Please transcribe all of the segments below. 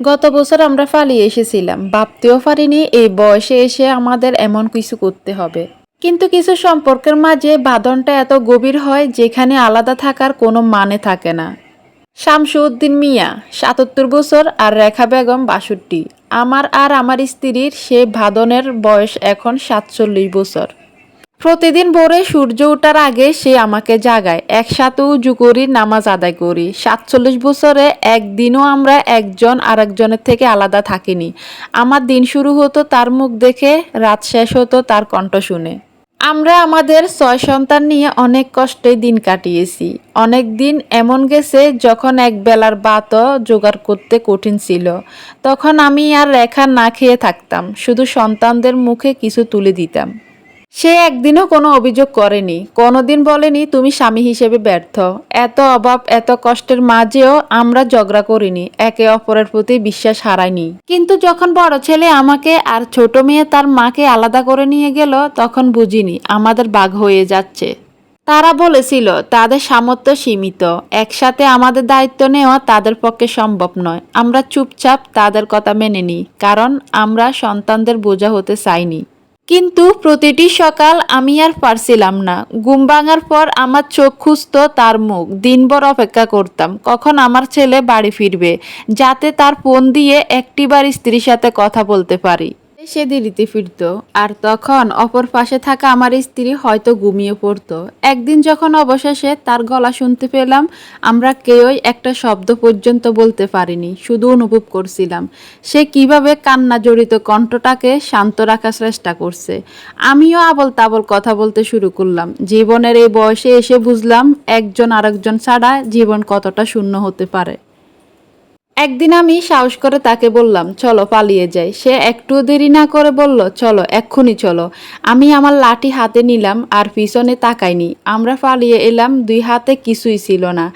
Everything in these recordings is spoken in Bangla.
গত বছর আমরা পালিয়ে এসেছিলাম। ভাবতেও পারিনি এই বয়সে এসে আমাদের এমন কিছু করতে হবে। কিন্তু কিছু সম্পর্কের মাঝে বাঁধনটা এত গভীর হয় যেখানে আলাদা থাকার কোনো মানে থাকে না। শামসুদ্দিন মিয়া, সাতাত্তর বছর, আর রেখা বেগম বাষট্টি। আমার আর আমার স্ত্রীর সে ভাদনের বয়স এখন সাতচল্লিশ বছর। প্রতিদিন ভোরে সূর্য ওঠার আগে সে আমাকে জাগায়। একসাথে উজু করি, নামাজ আদায় করি। সাতচল্লিশ বছরে একদিনও আমরা একজন আরেকজনের থেকে আলাদা থাকিনি। আমার দিন শুরু হতো তার মুখ দেখে, রাত শেষ হতো তার কণ্ঠ শুনে। আমরা আমাদের ছয় সন্তান নিয়ে অনেক কষ্টে দিন কাটিয়েছি। অনেক দিন এমন গেছে যখন এক বেলার ভাতও জোগাড় করতে কঠিন ছিল। তখন আমি আর রেখা না খেয়ে থাকতাম। শুধু সন্তানদের মুখে কিছু তুলে দিতাম। সে একদিনও কোনো অভিযোগ করেনি। কোনোদিন বলেনি, তুমি স্বামী হিসেবে ব্যর্থ। এত অভাব, এত কষ্টের মাঝেও আমরা ঝগড়া করিনি। একে অপরের প্রতি বিশ্বাস হারাইনি। কিন্তু যখন বড় ছেলে আমাকে আর ছোট মেয়ে তার মাকে আলাদা করে নিয়ে গেল, তখন বুঝিনি, আমাদের বাঘ হয়ে যাচ্ছে। তারা বলেছিল, তাদের সামর্থ্য সীমিত। একসাথে আমাদের দায়িত্ব নেওয়া তাদের পক্ষে সম্ভব নয়। আমরা চুপচাপ তাদের কথা মেনে নিই, কারণ আমরা সন্তানদের বোঝা হতে চাইনি। কিন্তু প্রতিটি সকাল আমি আর পারছিলাম না। ঘুম ভাঙার পর আমার চোখ খুঁজত তার মুখ। দিনভর অপেক্ষা করতাম, কখন আমার ছেলে বাড়ি ফিরবে, যাতে তার ফোন দিয়ে একটিবার স্ত্রীর সাথে কথা বলতে পারি। সে দেরিতে ফিরত, আর তখন অপর পাশে থাকা আমার স্ত্রী হয়তো ঘুমিয়ে পড়তো। একদিন যখন অবশেষে তার গলা শুনতে পেলাম, আমরা কেউই একটা শব্দ পর্যন্ত বলতে পারিনি, শুধু অনুভব করছিলাম। সে কীভাবে কান্না জড়িত কণ্ঠটাকে শান্ত রাখার চেষ্টা করছে। আমিও আবল তাবল কথা বলতে শুরু করলাম। জীবনের এই বয়সে এসে বুঝলাম, একজন আরেকজন ছাড়া জীবন কতটা শূন্য হতে পারে। একদিন আমি সাহস করে তাকে বললাম, চলো পালিয়ে যাই। সে একটু দেরি না করে বলল, চলো, এক্ষুনি চলো। আমি আমার লাঠি হাতে নিলাম আর পিছনে তাকাইনি। আমরা পালিয়ে এলাম, দুই হাতে কিছুই ছিল না।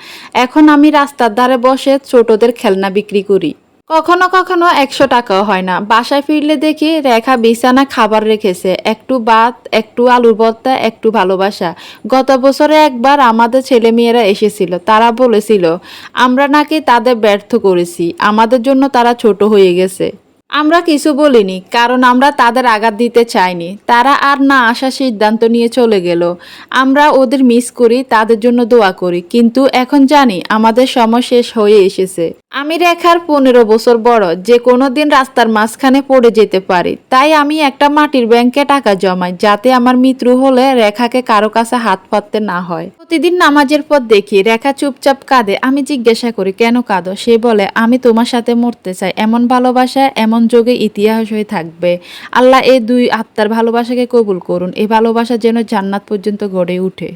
এখন আমি রাস্তার ধারে বসে ছোটদের খেলনা বিক্রি করি। কখনো কখনো একশো টাকাও হয় না। বাসায় ফিরলে দেখি রেখা বিছানা খাবার রেখেছে। একটু ভাত, একটু আলুর ভর্তা, একটু ভালোবাসা। গত বছরে একবার আমাদের ছেলে মেয়েরা এসেছিল। তারা বলেছিল, আমরা নাকি তাদের ব্যর্থ করেছি। আমাদের জন্য তারা ছোট হয়ে গেছে। আমরা কিছু বলিনি, কারণ আমরা তাদের আঘাত দিতে চাইনি। তারা আর না আসার সিদ্ধান্ত নিয়ে চলে গেল। আমরা ওদের মিস করি, তাদের জন্য দোয়া করি, কিন্তু এখন জানি আমাদের সময় শেষ হয়ে এসেছে। আমি রেখার পনেরো বছর বড়, যে কোনো দিন রাস্তার মাঝখানে পড়ে যেতে পারি। তাই আমি একটা মাটির ব্যাংকে টাকা জমাই, যাতে আমার মৃত্যু হলে রেখাকে কারও কাছে হাত পাততে না হয়। প্রতিদিন নামাজের পর দেখি, রেখা চুপচাপ কাঁদে। আমি জিজ্ঞাসা করি, কেন কাঁদো? সে বলে, আমি তোমার সাথে মরতে চাই। এমন ভালোবাসা, এমন যোগে ইতিহাস হয়ে থাকবে। আল্লাহ এই দুই আত্মার ভালোবাসাকে কবুল করুন। এই ভালোবাসা যেন জান্নাত পর্যন্ত গড়ে উঠে।